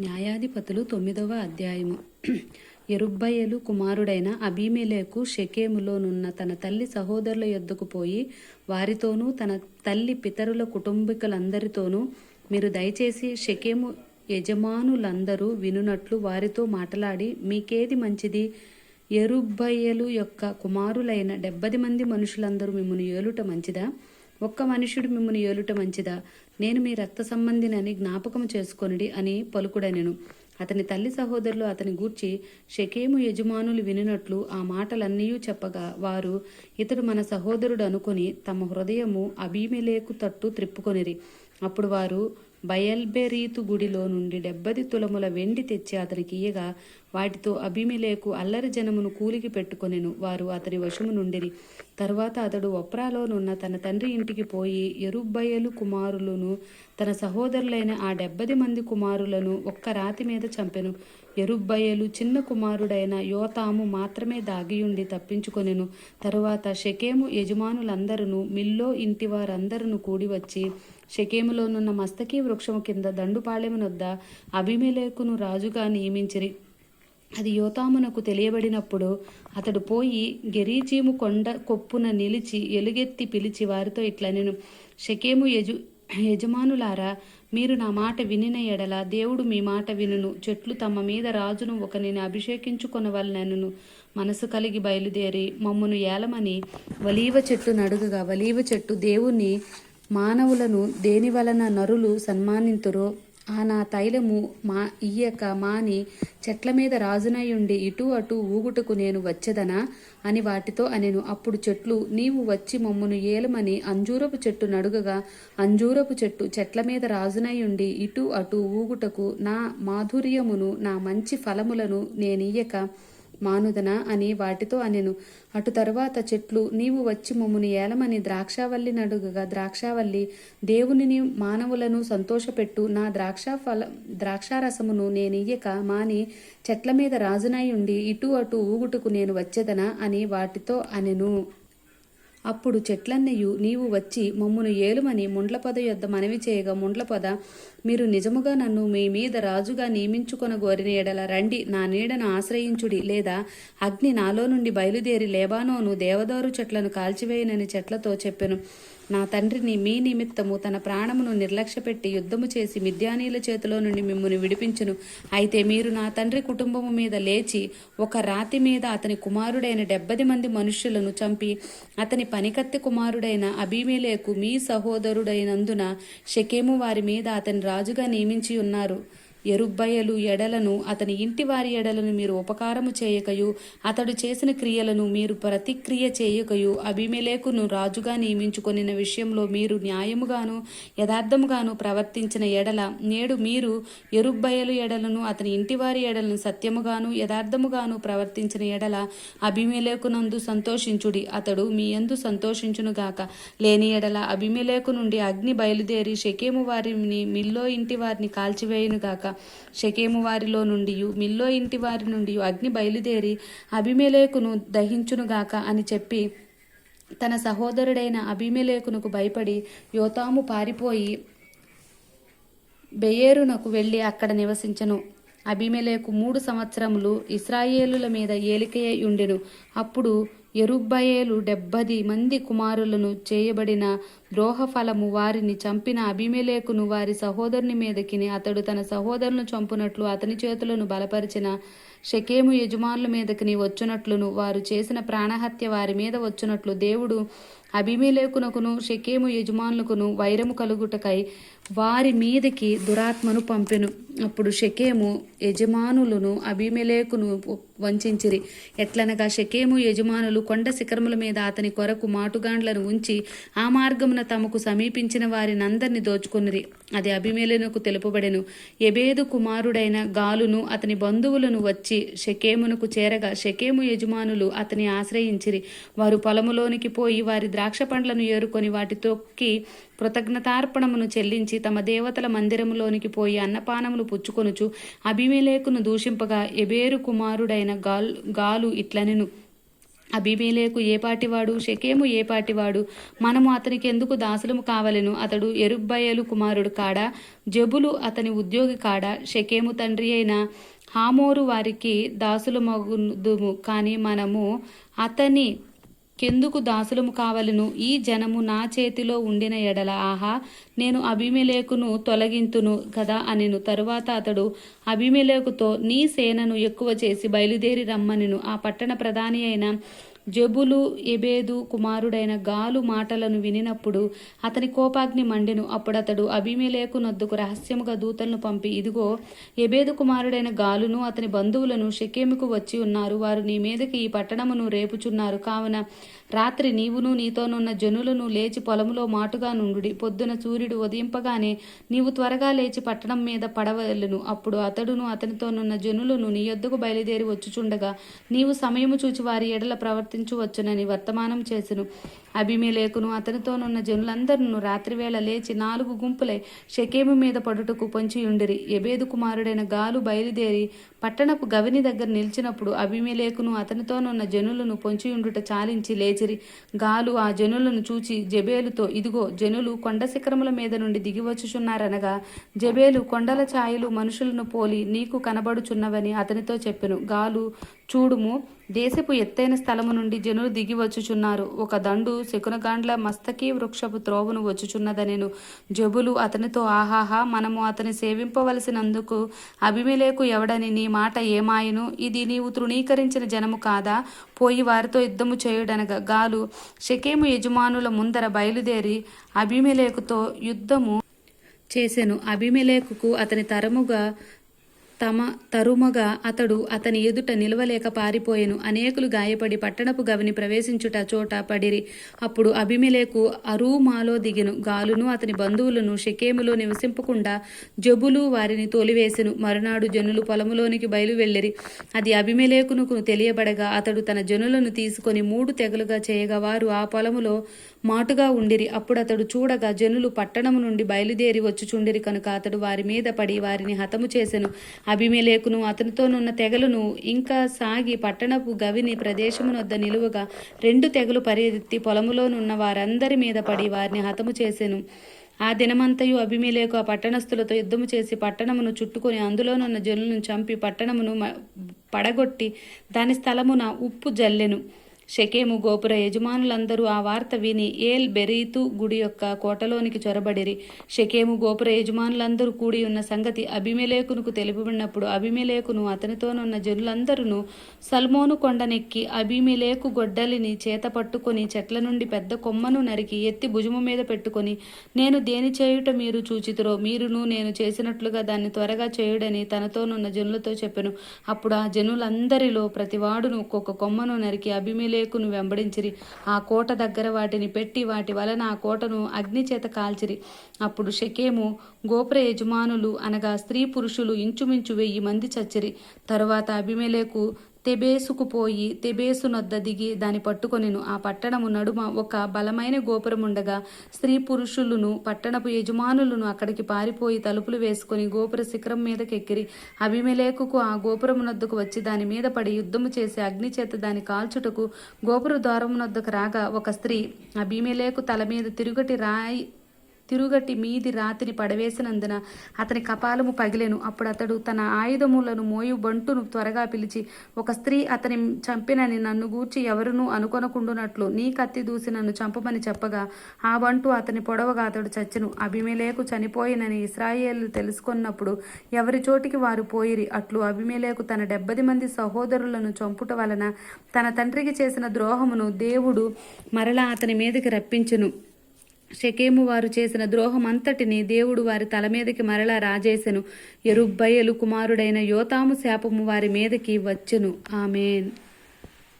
న్యాయాధిపతులు తొమ్మిదవ అధ్యాయము. ఎరుబ్బయలు కుమారుడైన అభిమేలేకు షెకేములోనున్న తన తల్లి సహోదరుల యొద్దకు పోయి వారితోనూ తన తల్లి పితరుల కుటుంబీకులందరితోనూ మీరు దయచేసి షెకేము యజమానులందరూ వినునట్లు వారితో మాట్లాడి మీకేది మంచిది? ఎరుబ్బయ్యలు యొక్క కుమారులైన డెబ్బది మంది మనుషులందరూ మిమ్మల్ని ఏలుట మంచిదా? ఒక్క మనుషుడు మిమ్మల్ని ఏలుట మంచిదా? నేను మీ రక్త సంబంధినని జ్ఞాపకం చేసుకొనిడి అని పలుకుడనెను. అతని తల్లి సహోదరులు అతని గూర్చి షకేము యజమానులు వినినట్లు ఆ మాటలన్నీ చెప్పగా వారు ఇతడు మన సహోదరుడు అనుకొని తమ హృదయము అబీమెలేకు తట్టు త్రిప్పుకొనిరి. అప్పుడు వారు బయల్బెరీతు గుడిలో నుండి డెబ్బది తులముల వెండి తెచ్చి అతనికి ఇయ్యగా వాటితో అభిమిలేకు అల్లరి జనమును కూలికి పెట్టుకొనెను. వారు అతని వశము నుండిరి. తరువాత అతడు ఒప్రాలోనున్న తన తండ్రి ఇంటికి పోయి ఎరుబ్బయలు కుమారులను తన సహోదరులైన ఆ డెబ్బది మంది కుమారులను ఒక్క రాతి మీద చంపెను. ఎరుబ్బయలు చిన్న కుమారుడైన యోతాము మాత్రమే దాగియుండి తప్పించుకొనెను. తరువాత షకేము యజమానులందరూ మిల్లో ఇంటి వారందరూ కూడి వచ్చి మస్తకీ వృక్షము కింద దండుపాళెమునొద్ద అభిమేలేకును రాజుగా నియమించిరి. అది యోతామునకు తెలియబడినప్పుడు అతడు పోయి గెరీచీము కొండ కొప్పున నిలిచి ఎలుగెత్తి పిలిచి వారితో ఇట్లనెను. షకేము యజు యజమానులారా మీరు నా మాట వినిన ఎడల దేవుడు మీ మాట వినును. చెట్లు తమ మీద రాజును ఒకనిని అభిషేకించుకొనవలనను. మనసు కలిగి బయలుదేరి మమ్మను ఏలమని వలీవ చెట్టు నడుగుగా వలీవ చెట్టు దేవుని మానవులను దేని వలన నరులు సన్మానింతురో ఆ నా తైలము మా ఇయ్యక మాని చెట్ల మీద రాజునయుండి ఇటు అటు ఊగుటకు నేను వచ్చేదనా? అని వాటితో అనెను. అప్పుడు చెట్లు నీవు వచ్చి మమ్మును ఏలమని అంజూరపు చెట్టు నడుగగా అంజూరపు చెట్టు చెట్ల మీద రాజునయుండి ఇటు అటు ఊగుటకు నా మాధుర్యమును నా మంచి ఫలములను నేనియ్యక మానుదన అని వాటితో అనెను. అటు తరువాత చెట్లు నీవు వచ్చి మమ్ముని ఏలమని ద్రాక్షావల్లి నడుగగా ద్రాక్షావల్లి దేవునిని మానవులను సంతోషపెట్టు నా ద్రాక్ష ఫల ద్రాక్షారసమును నేనియ్యక మాని చెట్ల మీద రాజునై ఉండి ఇటు అటు ఊగుటకు నేను వచ్చేదనా అని వాటితో అనెను. అప్పుడు చెట్లన్నయు నీవు వచ్చి మమ్మును ఏలుమని ముండ్లపద యొద్ద మనవి చేయగా ముండ్లపద మీరు నిజముగా నన్ను మీ మీద రాజుగా నియమించుకొనగోరిన ఎడల రండి నా నీడను ఆశ్రయించుడి లేదా అగ్ని నాలో నుండి బయలుదేరి లేబానోను దేవదారు చెట్లను కాల్చివేయనని చెట్లతో చెప్పెను. నా తండ్రిని మీ నిమిత్తము తన ప్రాణమును నిర్లక్ష్యపెట్టి యుద్ధము చేసి మిద్యానీల చేతిలో నుండి మిమ్మల్ని విడిపించును. అయితే మీరు నా తండ్రి కుటుంబము మీద లేచి ఒక రాతి మీద అతని కుమారుడైన డెబ్బది మంది మనుష్యులను చంపి అతని పనికత్తి కుమారుడైన అభిమేలేకు మీ సహోదరుడైనందున షకేము వారి మీద అతని రాజుగా నియమించి ఉన్నారు. ఎరుబ్బయలు ఎడలను అతని ఇంటి వారి ఎడలను మీరు ఉపకారము చేయకయు అతడు చేసిన క్రియలను మీరు ప్రతిక్రియ చేయకయు. అభిమేలేకును రాజుగా నియమించుకొనిన విషయంలో మీరు న్యాయముగాను యథార్థముగాను ప్రవర్తించిన ఎడల నేడు మీరు ఎరుబ్బయలు ఎడలను అతని ఇంటి వారి ఎడలను సత్యముగాను యథార్థముగాను ప్రవర్తించిన ఎడల అభిమేలేకునందు సంతోషించుడి. అతడు మీ యందు సంతోషించునుగాక లేని ఎడల అభిమేలేకు నుండి అగ్ని బయలుదేరి షకేము వారిని మిల్లో ఇంటి వారిని కాల్చివేయునుగాక షకేము వారిలో నుండి మిల్లో ఇంటి వారి నుండి అగ్ని బయలుదేరి అభిమేలేకును దహించునుగాక అని చెప్పి తన సహోదరుడైన అభిమేలేకునకు భయపడి యోతాము పారిపోయి బెయేరునకు వెళ్ళి అక్కడ నివసించను. అభిమేలేకు మూడు సంవత్సరములు ఇస్రాయేలుల మీద ఏలికయ్యుండెను అప్పుడు ఎరుబ్బయేలు డెబ్బది మంది కుమారులను చేయబడిన ద్రోహఫలము వారిని చంపిన అభిమేలేకును వారి సహోదరుని మీదకిని అతడు తన సహోదరులను చంపునట్లు అతని చేతులను బలపరిచిన షకేము యజమానుల మీదకి నీ వచ్చునట్లును. వారు చేసిన ప్రాణహత్య వారి మీద వచ్చునట్లు దేవుడు అభిమేలేకునకును షకేము యజమానులకును వైరము కలుగుటకై వారి మీదకి దురాత్మను పంపెను. అప్పుడు షకేము యజమానులను అభిమేలేకును వంచిరి ఎట్లనగా షకేము యజమానులు కొండ శిఖరముల మీద అతని కొరకు మాటుగాండ్లను ఉంచి ఆ మార్గమున తమకు సమీపించిన వారినందరిని దోచుకొనిరి. అది అభిమేలునకు తెలుపబడెను. ఎబేదు కుమారుడైన గాలును అతని బంధువులను వచ్చి షకేమునకు చేరగా షకేము యజమానులు అతని ఆశ్రయించిరి. వారు పొలములోనికి పోయి వారి ద్రాక్ష పండ్లను ఏరుకొని వాటి తొక్కి కృతజ్ఞతార్పణమును చెల్లించి తమ దేవతల మందిరములోనికి పోయి అన్నపానములు పుచ్చుకొనుచు అభిమేలేకును దూషింపగా ఎబేరు కుమారుడైన గాల్ గాలు ఇట్లనెను. అభిమేలేకు ఏ పాటివాడు? షకేము ఏ పాటివాడు? మనము అతనికి ఎందుకు దాసులము కావలెను? అతడు ఎరుబ్బయలు కుమారుడు కాడా? జబులు అతని ఉద్యోగి కాడా? షకేము తండ్రి అయిన హామోరు వారికి దాసులమగుదుము కానీ మనము అతని కెందుకు దాసులము కావలను? ఈ జనము నా చేతిలో ఉండిన ఎడల. ఆహా నేను అభిమేలేకును తొలగింతును కదా అనెను. తరువాత అతడు అభిమేలేకుతో నీ సేనను ఎక్కువ చేసి బయలుదేరి రమ్మనిను. ఆ పట్టణ ప్రధాని అయిన జబులు ఎబేదు కుమారుడైన గాలు మాటలను వినినప్పుడు అతని కోపాగ్ని మండెను. అప్పుడతడు అభిమేలేకు నొద్దుకు రహస్యముగా దూతలను పంపి ఇదిగో ఎబేదు కుమారుడైన గాలును అతని బంధువులను షకేముకు వచ్చి ఉన్నారు. వారు నీ మీదకి ఈ పట్టణమును రేపుచున్నారు. కావున రాత్రి నీవును నీతోనున్న జనులను లేచి పొలములో మాటుగా నుండుడి. పొద్దున సూర్యుడు ఉదయింపగానే నీవు త్వరగా లేచి పట్టణం మీద పడవలను. అప్పుడు అతడును అతనితోనున్న జనులను నీ యొద్దకు బయలుదేరి వచ్చుచుండగా నీవు సమయము చూచి వారి ఎడల ప్రవర్తి ప్రవర్తించవచ్చునని వర్తమానం చేసెను. అభిమేలేకును అతనితోనున్న జనులందరూ రాత్రివేళ లేచి నాలుగు గుంపులై షకేము మీద పడుటకు పొంచియుండిరి. ఎబేదు కుమారుడైన గాలు బయలుదేరి పట్టణపు గవిని దగ్గర నిలిచినప్పుడు అభిమేలేకును అతనితోనున్న జనులను పొంచియుండుట చాలించి లేచిరి. గాలు ఆ జనులను చూచి జబేలుతో ఇదిగో జనులు కొండ శిఖరముల మీద నుండి దిగివచ్చుచున్నారనగా జబేలు కొండల ఛాయలు మనుషులను పోలి నీకు కనబడుచున్నవని అతనితో చెప్పెను. గాలు చూడుము దేశపు ఎత్తైన స్థలము నుండి జనులు దిగి వచ్చుచున్నారు. ఒక దండు శకునగాండ్ల మస్తకీ వృక్షపు త్రోవను వచ్చుచున్నదనెను. జబులు అతనితో ఆహాహా మనము అతని సేవింపవలసినందుకు అభిమిలేకు ఎవడని నీ మాట ఏమాయను? ఇది నీవు తృణీకరించిన జనము కాదా? పోయి వారితో యుద్ధము చేయుడనగా గాలు షకేము యజమానుల ముందర బయలుదేరి అభిమిలేకుతో యుద్ధము చేసెను. అభిమిలేకుకు అతని తరముగా తమ తరుమగా అతడు అతని ఎదుట నిలవలేక పారిపోయెను. అనేకులు గాయపడి పట్టణపు గవిని ప్రవేశించుట చోట పడిరి. అప్పుడు అభిమిలేకు అరూమాలో దిగెను. గాలును అతని బంధువులను షకేములో నివసింపకుండా జబులు వారిని తోలివేసెను. మరునాడు జనులు పొలములోనికి బయలు వెళ్ళిరి అది అభిమిలేకును తెలియబడగా అతడు తన జనులను తీసుకొని మూడు తెగలుగా చేయగా వారు ఆ పొలములో మాటుగా ఉండిరి. అప్పుడు అతడు చూడగా జనులు పట్టణము నుండి బయలుదేరి వచ్చుచుండిరి. కనుక అతడు వారి మీద పడి వారిని హతము చేసెను. అభిమేలేకును అతనితోనున్న తెగలను ఇంకా సాగి పట్టణపు గవిని ప్రదేశమునొద్ద నిలువగా రెండు తెగలు పరిగెత్తి పొలములోనున్న వారందరి మీద పడి వారిని హతము చేసెను. ఆ దినమంతయు అభిమేలేకు ఆ పట్టణస్థులతో యుద్ధము చేసి పట్టణమును చుట్టుకొని అందులోనున్న జనులను చంపి పట్టణమును పడగొట్టి దాని స్థలమున ఉప్పు జల్లెను. షకేము గోపుర యజమానులందరూ ఆ వార్త విని ఏల్ బెరీతు గుడి యొక్క కోటలోనికి చొరబడిరి. షకేము గోపుర యజమానులందరూ కూడి ఉన్న సంగతి అభిమేలేకునుకు తెలిపినప్పుడు అభిమేలేకును అతనితోనున్న జనులందరూ సల్మోను కొండనెక్కి అభిమేలేకు గొడ్డలిని చేత పట్టుకొని చెట్ల నుండి పెద్ద కొమ్మను నరికి ఎత్తి భుజము మీద పెట్టుకొని నేను దేని చేయుట మీరు చూచితురో మీరును నేను చేసినట్లుగా దాన్ని త్వరగా చేయుడని తనతోనున్న జనులతో చెప్పెను. అప్పుడు ఆ జనులందరిలో ప్రతివాడును ఒక్కొక్క కొమ్మను నరికి అభిమేలే అభిమేలేకును వెంబడించిరి. ఆ కోట దగ్గర వాటిని పెట్టి వాటి వలన ఆ కోటను అగ్ని చేత కాల్చిరి. అప్పుడు షకేము గోపుర యజమానులు అనగా స్త్రీ పురుషులు ఇంచుమించు వెయ్యి మంది చచ్చిరి. తరువాత అభిమేలేకు తెబేసుకు పోయి తెబేసు నొద్ద దిగి దాని పట్టుకొనిను. ఆ పట్టణము నడుమ ఒక బలమైన గోపురముండగా స్త్రీ పురుషులను పట్టణపు యజమానులను అక్కడికి పారిపోయి తలుపులు వేసుకొని గోపుర శిఖరం మీదకెక్కిరి. అభిమేలేకుకు ఆ గోపురమునొద్దకు వచ్చి దాని మీద పడి యుద్ధము చేసి అగ్ని చేత దాని కాల్చుటకు గోపుర ద్వారమునొద్దకు రాగా ఒక స్త్రీ అభిమలేకు తల మీద తిరుగటి రాయి తిరుగటి మీది రాతిని పడవేసినందున అతని కపాలము పగిలెను. అప్పుడు అతడు తన ఆయుధములను మోయు బంటును త్వరగా పిలిచి ఒక స్త్రీ అతని చంపినని నన్ను గూర్చి ఎవరునూ అనుకొనకుండునట్లు నీ కత్తి దూసి నన్ను చంపమని చెప్పగా ఆ బంటు అతని పొడవగా అతడు చచ్చెను. అభిమేలేకు చనిపోయినని ఇస్రాయేలు తెలుసుకున్నప్పుడు ఎవరి చోటికి వారు పోయిరి? అట్లు అభిమేలేకు తన డెబ్బది మంది సహోదరులను చంపుట వలన తన తండ్రికి చేసిన ద్రోహమును దేవుడు మరలా అతని మీదకి రప్పించును. షకేము వారు చేసిన ద్రోహం అంతటిని దేవుడు వారి తల మీదకి మరలా రాజేసెను. ఎరుబ్బయలు కుమారుడైన యోతాము శాపము వారి మీదకి వచ్చెను. ఆమెన్.